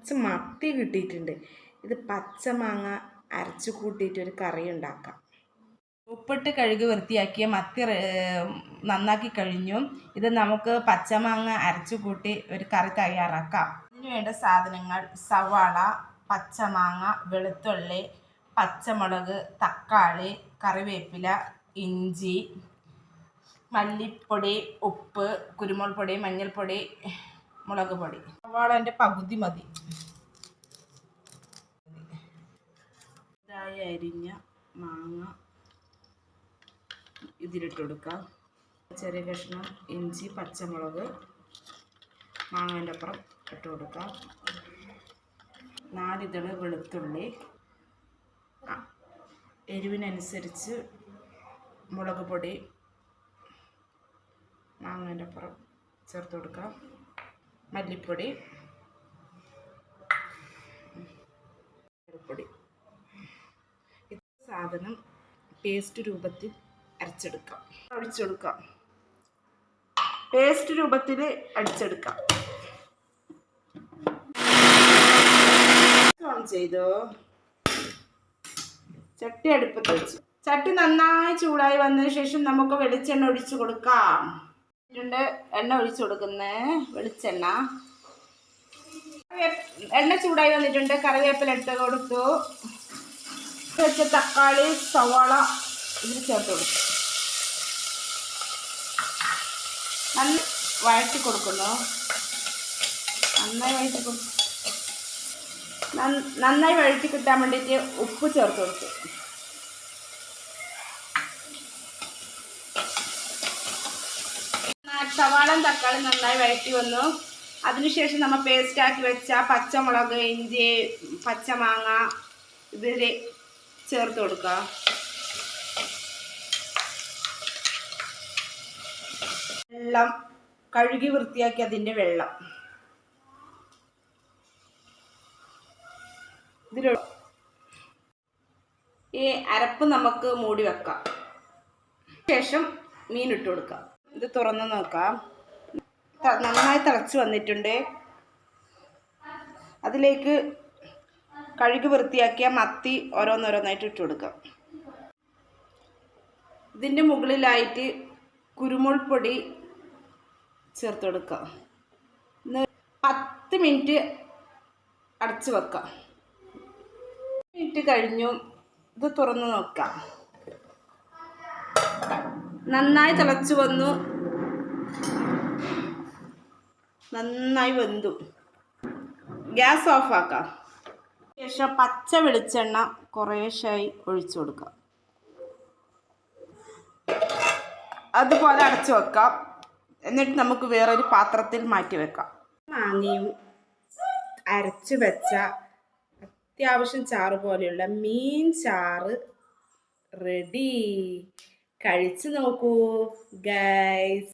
കുറച്ച് മത്തി കിട്ടിയിട്ടുണ്ട്. ഇത് പച്ചമാങ്ങ അരച്ച് കൂട്ടിയിട്ട് ഒരു കറി ഉണ്ടാക്കാം. ഉപ്പിട്ട് കഴുകി വൃത്തിയാക്കിയ മത്തി നന്നാക്കി കഴിഞ്ഞു. ഇത് നമുക്ക് പച്ചമാങ്ങ അരച്ചു കൂട്ടി ഒരു കറി തയ്യാറാക്കാം. ഇതിന് വേണ്ട സാധനങ്ങൾ സവാള പച്ചമാങ്ങ വെളുത്തുള്ളി പച്ചമുളക് തക്കാളി കറിവേപ്പില ഇഞ്ചി മല്ലിപ്പൊടി ഉപ്പ് കുരുമുളക് പൊടി മഞ്ഞൾപ്പൊടി മുളക് പൊടി. സവാളന്റെ പകുതി മതി. ഇതായി അരിഞ്ഞ മാങ്ങ ഇതിലിട്ട് കൊടുക്കാം. ചെറിയ കഷ്ണം ഇഞ്ചി പച്ചമുളക് മാങ്ങേന്റെ അപ്പുറം ഇട്ട് കൊടുക്കാം. നാലിതൾ വെളുത്തുള്ളി. എരിവിനനുസരിച്ച് മുളക് പൊടി മാങ്ങേന്റെ അപ്പുറം ചേർത്ത് കൊടുക്കാം. മല്ലിപ്പൊടി. പൊടി ഇത് സാധനം പേസ്റ്റ് രൂപത്തിൽ അരച്ചെടുക്കാം. ഒഴിച്ചെടുക്കാം പേസ്റ്റ് രൂപത്തിൽ അടിച്ചെടുക്കാം. ഓൺ ചെയ്തോ? ചട്ടി അടുപ്പത്ത് വെച്ചു. ചട്ടി നന്നായി ചൂടായി വന്നതിന് ശേഷം നമുക്ക് വെളിച്ചെണ്ണ ഒഴിച്ചു കൊടുക്കാം. ഇതിന്റെ എണ്ണ ഒഴിച്ചു കൊടുക്കുന്നേ. വെളിച്ചെണ്ണ. എണ്ണ ചൂടായി വന്നിട്ടുണ്ട്. കറിവേപ്പില ഇട്ട് കൊടുത്തു. വെച്ച തക്കാളി സവാള ഇതിൽ ചേർത്ത് കൊടുത്തു. നല്ല വഴറ്റി കൊടുക്കുന്നു. നന്നായി വഴറ്റി കൊടുക്കും നന്നായി വഴറ്റി കിട്ടാൻ വേണ്ടിയിട്ട് ഉപ്പ് ചേർത്ത് കൊടുത്തു. സവാളം തക്കാളി നന്നായി വഴറ്റി വന്നു. അതിനുശേഷം നമ്മൾ പേസ്റ്റാക്കി വെച്ച പച്ചമുളക് ഇഞ്ചി പച്ചമാങ്ങ ഇതിൽ ചേർത്ത് കൊടുക്കുക വെള്ളം കഴുകി വൃത്തിയാക്കി അതിന്റെ വെള്ളം. ഇതിൽ ഈ അരപ്പ് നമുക്ക് മൂടി വെക്കാം. ശേഷം മീൻ ഇട്ട് കൊടുക്കാം. ഇത് തുറന്ന് നോക്കാം. നന്നായി തിളച്ച് വന്നിട്ടുണ്ട്. അതിലേക്ക് കഴുകി വൃത്തിയാക്കിയ മത്തി ഓരോന്നോരോന്നായിട്ട് ഇട്ട് കൊടുക്കാം. ഇതിന്റെ മുകളിലായിട്ട് കുരുമുളക് പൊടി ചേർത്ത് കൊടുക്കാം. പത്ത് മിനിറ്റ് അടച്ച് വെക്കാം. മിനിറ്റ് കഴിഞ്ഞു ഇത് തുറന്ന് നോക്കാം. നന്നായി തിളച്ചു വന്നു. നന്നായി വെന്തു. ഗ്യാസ് ഓഫാക്കാം. ശേഷം പച്ച വെളിച്ചെണ്ണ കുറേശ്ശായി ഒഴിച്ചു കൊടുക്കാം. അതുപോലെ അടച്ചു വെക്കാം. എന്നിട്ട് നമുക്ക് വേറൊരു പാത്രത്തിൽ മാറ്റി വെക്കാം. മാങ്ങയും അരച്ചു വെച്ച അത്യാവശ്യം ചാറ് പോലെയുള്ള മീൻ ചാറ് റെഡി. കഴിച്ചു നോക്കൂ ഗൈസ്